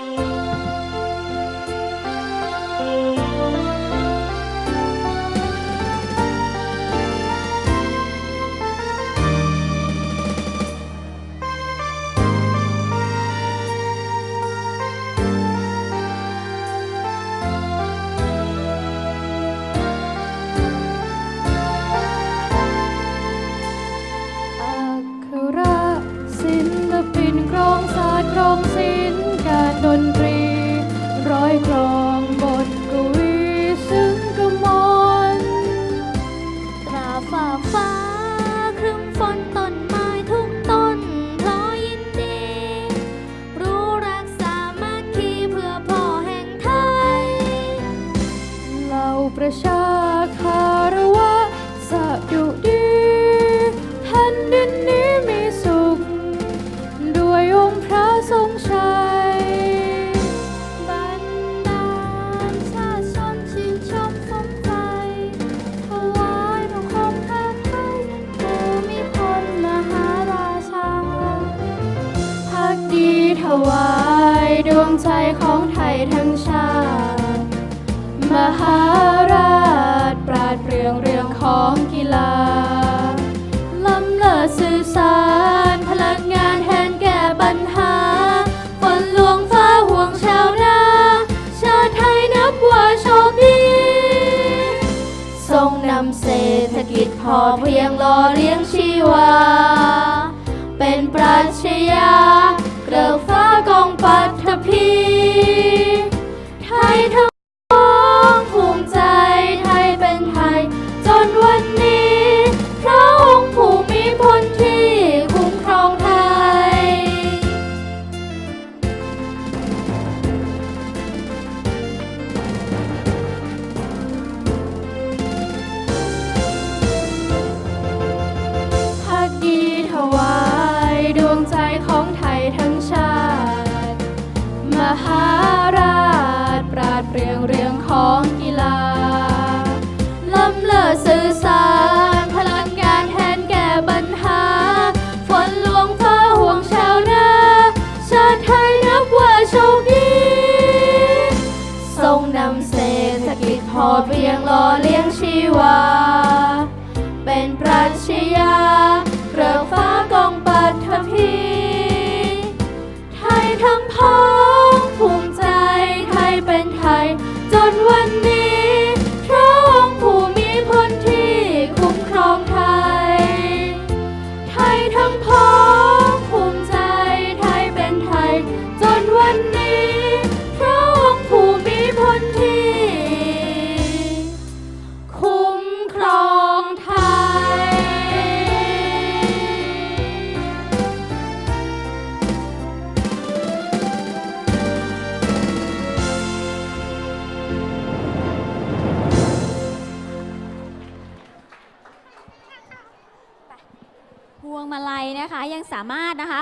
อั ฝากฟ้าครึ้มฝนต้นไม้ทุกต้นพรอยินดี รู้รักสามัคคีเพื่อพ่อแห่งไทย เราประชาคา วายดวงใจของไทยทั้งชาติ มหาราชปราดเปรื่องเรื่องของกีฬาล้ำเลิศสื่อสารพลังงานแทนแก้ปัญหาฝนหลวงฟ้าห่วงชาวนา ชาติไทยนับว่าโชคดี ทรงนำเศรษฐกิจพอเพียงล่อเลี้ยงชีวา เป็นปรัชญา เรื่องเรื่องของกีฬาล้ำเลิศสื่อสารพลังงานแทนแก้ปัญหา ฝนหลวงฟ้าห่วงชาวนาชาติไทยนับว่าโชคดีทรงนำเศรษฐกิจพอเพียงหล่อเลี้ยงชีวา เป็นปรัชญาเกลือฟ้ากองปัทภี พลที่ วงมาลัยนะคะ ยังสามารถนะคะ